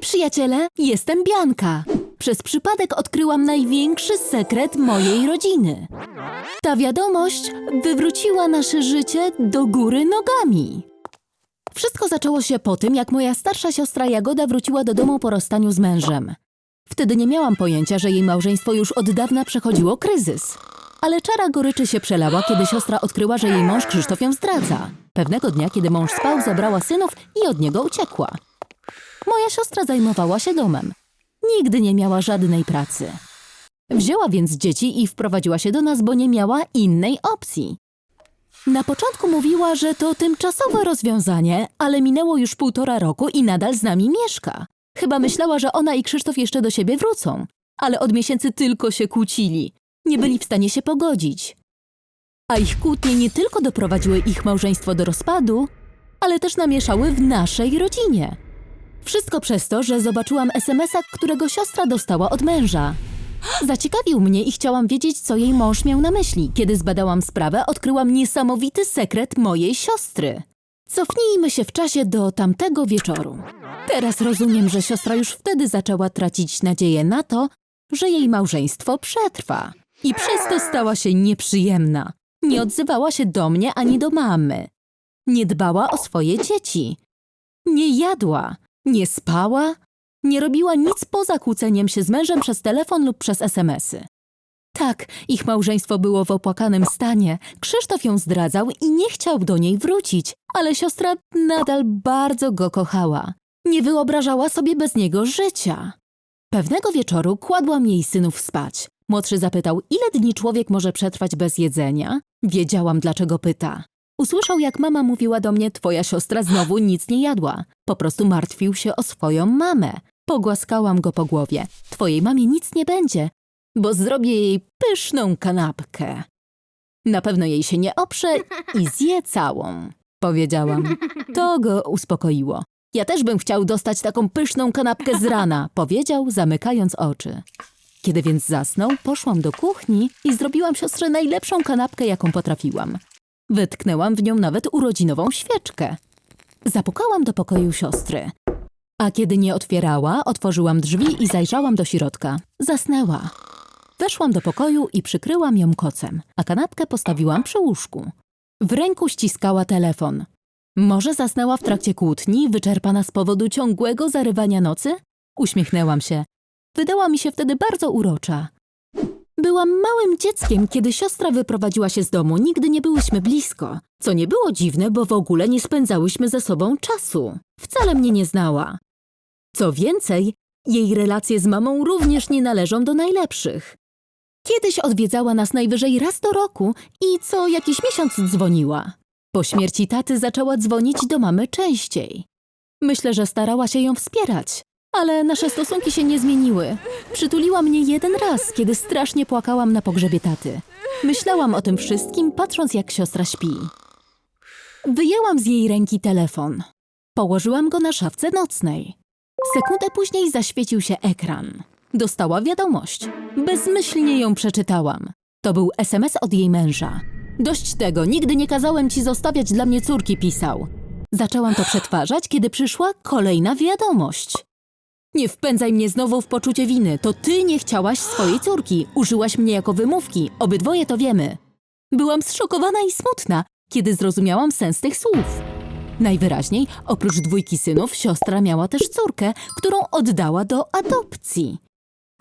Przyjaciele, jestem Bianka. Przez przypadek odkryłam największy sekret mojej rodziny. Ta wiadomość wywróciła nasze życie do góry nogami. Wszystko zaczęło się po tym, jak moja starsza siostra Jagoda wróciła do domu po rozstaniu z mężem. Wtedy nie miałam pojęcia, że jej małżeństwo już od dawna przechodziło kryzys. Ale czara goryczy się przelała, kiedy siostra odkryła, że jej mąż Krzysztof ją zdradza. Pewnego dnia, kiedy mąż spał, zabrała synów i od niego uciekła. Moja siostra zajmowała się domem. Nigdy nie miała żadnej pracy. Wzięła więc dzieci i wprowadziła się do nas, bo nie miała innej opcji. Na początku mówiła, że to tymczasowe rozwiązanie, ale minęło już półtora roku i nadal z nami mieszka. Chyba myślała, że ona i Krzysztof jeszcze do siebie wrócą, ale od miesięcy tylko się kłócili. Nie byli w stanie się pogodzić. A ich kłótnie nie tylko doprowadziły ich małżeństwo do rozpadu, ale też namieszały w naszej rodzinie. Wszystko przez to, że zobaczyłam SMS-a, którego siostra dostała od męża. Zaciekawił mnie i chciałam wiedzieć, co jej mąż miał na myśli. Kiedy zbadałam sprawę, odkryłam niesamowity sekret mojej siostry. Cofnijmy się w czasie do tamtego wieczoru. Teraz rozumiem, że siostra już wtedy zaczęła tracić nadzieję na to, że jej małżeństwo przetrwa. I przez to stała się nieprzyjemna. Nie odzywała się do mnie ani do mamy. Nie dbała o swoje dzieci. Nie jadła, nie spała, nie robiła nic poza kłóceniem się z mężem przez telefon lub przez SMS-y. Tak, ich małżeństwo było w opłakanym stanie. Krzysztof ją zdradzał i nie chciał do niej wrócić, ale siostra nadal bardzo go kochała. Nie wyobrażała sobie bez niego życia. Pewnego wieczoru kładłam jej synów spać. Młodszy zapytał, ile dni człowiek może przetrwać bez jedzenia? Wiedziałam, dlaczego pyta. Usłyszał, jak mama mówiła do mnie, twoja siostra znowu nic nie jadła. Po prostu martwił się o swoją mamę. Pogłaskałam go po głowie. Twojej mamie nic nie będzie, bo zrobię jej pyszną kanapkę. Na pewno jej się nie oprze i zje całą, powiedziałam. To go uspokoiło. Ja też bym chciał dostać taką pyszną kanapkę z rana, powiedział, zamykając oczy. Kiedy więc zasnął, poszłam do kuchni i zrobiłam siostrze najlepszą kanapkę, jaką potrafiłam. Wytknęłam w nią nawet urodzinową świeczkę. Zapukałam do pokoju siostry. A kiedy nie otwierała, otworzyłam drzwi i zajrzałam do środka. Zasnęła. Weszłam do pokoju i przykryłam ją kocem, a kanapkę postawiłam przy łóżku. W ręku ściskała telefon. Może zasnęła w trakcie kłótni, wyczerpana z powodu ciągłego zarywania nocy? Uśmiechnęłam się. Wydała mi się wtedy bardzo urocza. Byłam małym dzieckiem, kiedy siostra wyprowadziła się z domu. Nigdy nie byłyśmy blisko. Co nie było dziwne, bo w ogóle nie spędzałyśmy ze sobą czasu. Wcale mnie nie znała. Co więcej, jej relacje z mamą również nie należą do najlepszych. Kiedyś odwiedzała nas najwyżej raz do roku i co jakiś miesiąc dzwoniła. Po śmierci taty zaczęła dzwonić do mamy częściej. Myślę, że starała się ją wspierać, ale nasze stosunki się nie zmieniły. Przytuliła mnie jeden raz, kiedy strasznie płakałam na pogrzebie taty. Myślałam o tym wszystkim, patrząc jak siostra śpi. Wyjęłam z jej ręki telefon. Położyłam go na szafce nocnej. Sekundę później zaświecił się ekran. Dostała wiadomość. Bezmyślnie ją przeczytałam. To był SMS od jej męża. Dość tego, nigdy nie kazałem ci zostawiać dla mnie córki, pisał. Zaczęłam to przetwarzać, kiedy przyszła kolejna wiadomość. Nie wpędzaj mnie znowu w poczucie winy. To ty nie chciałaś swojej córki. Użyłaś mnie jako wymówki. Obydwoje to wiemy. Byłam zszokowana i smutna, kiedy zrozumiałam sens tych słów. Najwyraźniej, oprócz dwójki synów, siostra miała też córkę, którą oddała do adopcji.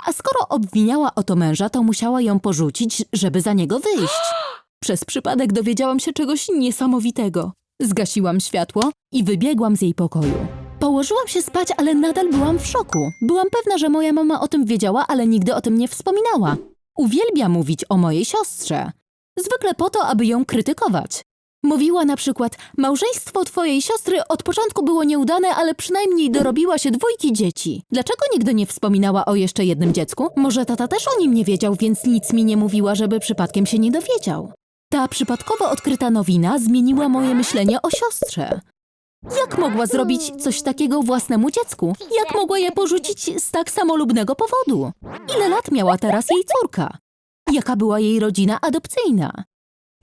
A skoro obwiniała o to męża, to musiała ją porzucić, żeby za niego wyjść. Przez przypadek dowiedziałam się czegoś niesamowitego. Zgasiłam światło i wybiegłam z jej pokoju. Położyłam się spać, ale nadal byłam w szoku. Byłam pewna, że moja mama o tym wiedziała, ale nigdy o tym nie wspominała. Uwielbia mówić o mojej siostrze. Zwykle po to, aby ją krytykować. Mówiła na przykład, małżeństwo twojej siostry od początku było nieudane, ale przynajmniej dorobiła się dwójki dzieci. Dlaczego nigdy nie wspominała o jeszcze jednym dziecku? Może tata też o nim nie wiedział, więc nic mi nie mówiła, żeby przypadkiem się nie dowiedział. Ta przypadkowo odkryta nowina zmieniła moje myślenie o siostrze. Jak mogła zrobić coś takiego własnemu dziecku? Jak mogła je porzucić z tak samolubnego powodu? Ile lat miała teraz jej córka? Jaka była jej rodzina adopcyjna?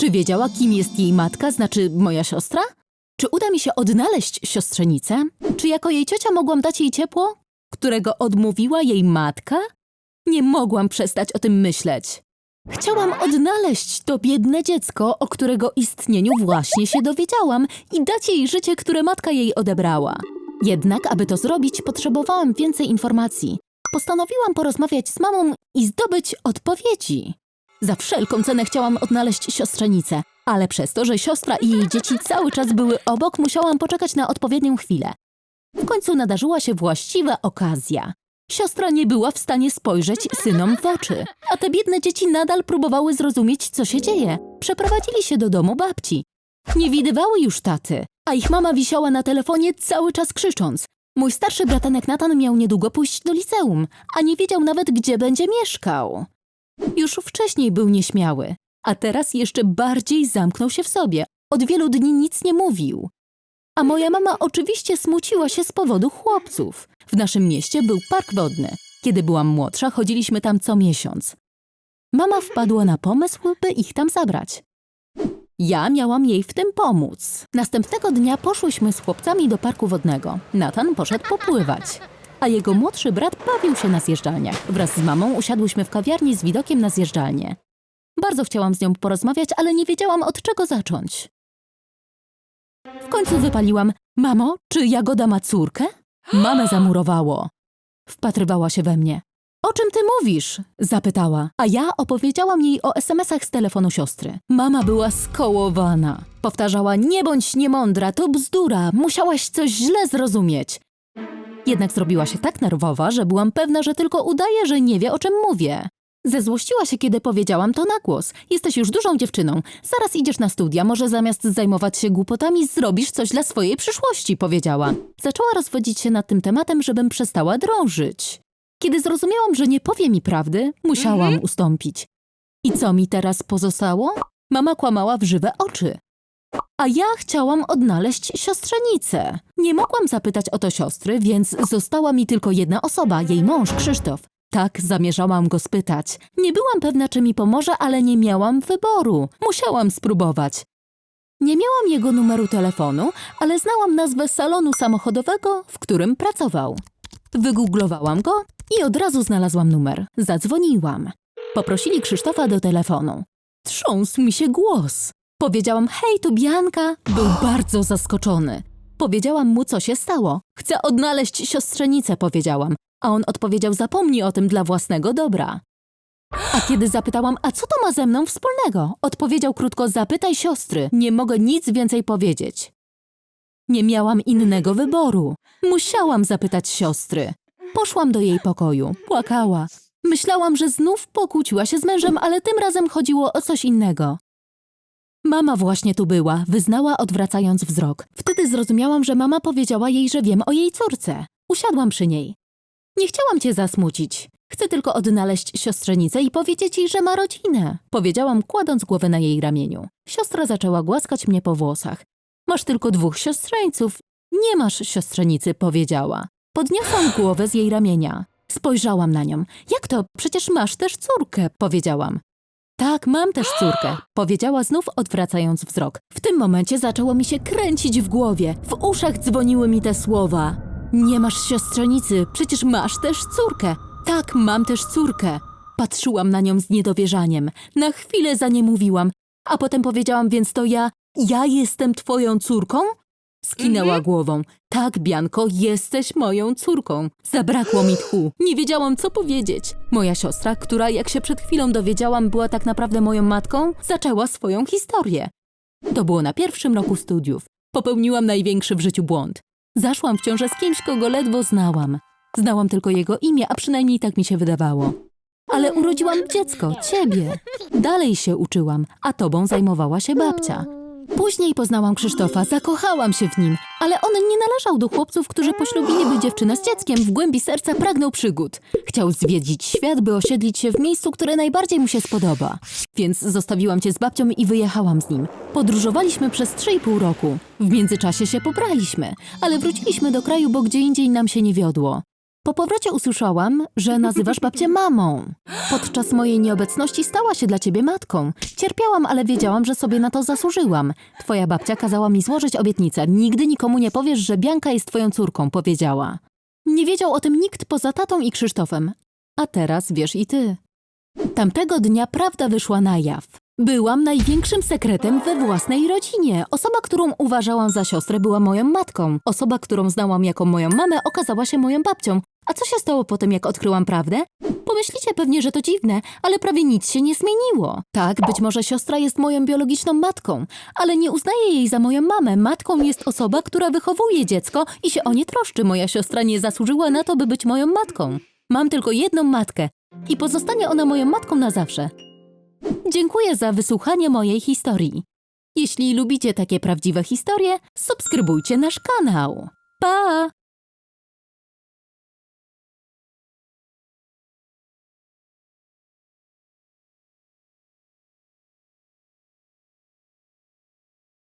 Czy wiedziała, kim jest jej matka, znaczy moja siostra? Czy uda mi się odnaleźć siostrzenicę? Czy jako jej ciocia mogłam dać jej ciepło, którego odmówiła jej matka? Nie mogłam przestać o tym myśleć. Chciałam odnaleźć to biedne dziecko, o którego istnieniu właśnie się dowiedziałam i dać jej życie, które matka jej odebrała. Jednak, aby to zrobić, potrzebowałam więcej informacji. Postanowiłam porozmawiać z mamą i zdobyć odpowiedzi. Za wszelką cenę chciałam odnaleźć siostrzenicę, ale przez to, że siostra i jej dzieci cały czas były obok, musiałam poczekać na odpowiednią chwilę. W końcu nadarzyła się właściwa okazja. Siostra nie była w stanie spojrzeć synom w oczy, a te biedne dzieci nadal próbowały zrozumieć, co się dzieje. Przeprowadzili się do domu babci. Nie widywały już taty, a ich mama wisiała na telefonie cały czas krzycząc. Mój starszy bratanek Natan miał niedługo pójść do liceum, a nie wiedział nawet, gdzie będzie mieszkał. Już wcześniej był nieśmiały, a teraz jeszcze bardziej zamknął się w sobie. Od wielu dni nic nie mówił. A moja mama oczywiście smuciła się z powodu chłopców. W naszym mieście był park wodny. Kiedy byłam młodsza, chodziliśmy tam co miesiąc. Mama wpadła na pomysł, by ich tam zabrać. Ja miałam jej w tym pomóc. Następnego dnia poszłyśmy z chłopcami do parku wodnego. Natan poszedł popływać, a jego młodszy brat bawił się na zjeżdżalniach. Wraz z mamą usiadłyśmy w kawiarni z widokiem na zjeżdżalnię. Bardzo chciałam z nią porozmawiać, ale nie wiedziałam od czego zacząć. W końcu wypaliłam: Mamo, czy Jagoda ma córkę? Mamę zamurowało. Wpatrywała się we mnie. O czym ty mówisz? zapytała, a ja opowiedziałam jej o SMS-ach z telefonu siostry. Mama była skołowana. Powtarzała: Nie bądź niemądra, to bzdura, musiałaś coś źle zrozumieć. Jednak zrobiła się tak nerwowa, że byłam pewna, że tylko udaje, że nie wie o czym mówię. Zezłościła się, kiedy powiedziałam to na głos. Jesteś już dużą dziewczyną. Zaraz idziesz na studia, może zamiast zajmować się głupotami, zrobisz coś dla swojej przyszłości, powiedziała. Zaczęła rozwodzić się nad tym tematem, żebym przestała drążyć. Kiedy zrozumiałam, że nie powie mi prawdy, musiałam ustąpić. I co mi teraz pozostało? Mama kłamała w żywe oczy. A ja chciałam odnaleźć siostrzenicę. Nie mogłam zapytać o to siostry, więc została mi tylko jedna osoba, jej mąż Krzysztof. Tak, zamierzałam go spytać. Nie byłam pewna, czy mi pomoże, ale nie miałam wyboru. Musiałam spróbować. Nie miałam jego numeru telefonu, ale znałam nazwę salonu samochodowego, w którym pracował. Wygooglowałam go i od razu znalazłam numer. Zadzwoniłam. Poprosili Krzysztofa do telefonu. Trząsł mi się głos. Powiedziałam, hej, tu Bianka. Był bardzo zaskoczony. Powiedziałam mu, co się stało. Chcę odnaleźć siostrzenicę, powiedziałam. A on odpowiedział, zapomnij o tym dla własnego dobra. A kiedy zapytałam, a co to ma ze mną wspólnego? Odpowiedział krótko, zapytaj siostry. Nie mogę nic więcej powiedzieć. Nie miałam innego wyboru. Musiałam zapytać siostry. Poszłam do jej pokoju. Płakała. Myślałam, że znów pokłóciła się z mężem, ale tym razem chodziło o coś innego. Mama właśnie tu była, wyznała odwracając wzrok. Wtedy zrozumiałam, że mama powiedziała jej, że wiem o jej córce. Usiadłam przy niej. Nie chciałam cię zasmucić. Chcę tylko odnaleźć siostrzenicę i powiedzieć jej, że ma rodzinę. Powiedziałam, kładąc głowę na jej ramieniu. Siostra zaczęła głaskać mnie po włosach. Masz tylko dwóch siostrzeńców. Nie masz siostrzenicy, powiedziała. Podniosłam głowę z jej ramienia. Spojrzałam na nią. Jak to? Przecież masz też córkę, powiedziałam. Tak, mam też córkę, powiedziała znów odwracając wzrok. W tym momencie zaczęło mi się kręcić w głowie. W uszach dzwoniły mi te słowa. Nie masz siostrzenicy, przecież masz też córkę. Tak, mam też córkę. Patrzyłam na nią z niedowierzaniem. Na chwilę zaniemówiłam, a potem powiedziałam, więc to ja, ja jestem twoją córką? Skinęła głową. Tak, Bianko, jesteś moją córką. Zabrakło mi tchu. Nie wiedziałam, co powiedzieć. Moja siostra, która, jak się przed chwilą dowiedziałam, była tak naprawdę moją matką, zaczęła swoją historię. To było na pierwszym roku studiów. Popełniłam największy w życiu błąd. Zaszłam w ciążę z kimś, kogo ledwo znałam. Znałam tylko jego imię, a przynajmniej tak mi się wydawało. Ale urodziłam dziecko, ciebie. Dalej się uczyłam, a tobą zajmowała się babcia. Później poznałam Krzysztofa, zakochałam się w nim, ale on nie należał do chłopców, którzy poślubiliby dziewczynę z dzieckiem. W głębi serca pragnął przygód. Chciał zwiedzić świat, by osiedlić się w miejscu, które najbardziej mu się spodoba. Więc zostawiłam cię z babcią i wyjechałam z nim. Podróżowaliśmy przez 3,5 roku. W międzyczasie się pobraliśmy, ale wróciliśmy do kraju, bo gdzie indziej nam się nie wiodło. Po powrocie usłyszałam, że nazywasz babcię mamą. Podczas mojej nieobecności stała się dla ciebie matką. Cierpiałam, ale wiedziałam, że sobie na to zasłużyłam. Twoja babcia kazała mi złożyć obietnicę. Nigdy nikomu nie powiesz, że Bianka jest twoją córką, powiedziała. Nie wiedział o tym nikt poza tatą i Krzysztofem. A teraz wiesz i ty. Tamtego dnia prawda wyszła na jaw. Byłam największym sekretem we własnej rodzinie. Osoba, którą uważałam za siostrę, była moją matką. Osoba, którą znałam jako moją mamę, okazała się moją babcią. A co się stało po tym, jak odkryłam prawdę? Pomyślicie pewnie, że to dziwne, ale prawie nic się nie zmieniło. Tak, być może siostra jest moją biologiczną matką, ale nie uznaję jej za moją mamę. Matką jest osoba, która wychowuje dziecko i się o nie troszczy. Moja siostra nie zasłużyła na to, by być moją matką. Mam tylko jedną matkę i pozostanie ona moją matką na zawsze. Dziękuję za wysłuchanie mojej historii. Jeśli lubicie takie prawdziwe historie, subskrybujcie nasz kanał. Pa!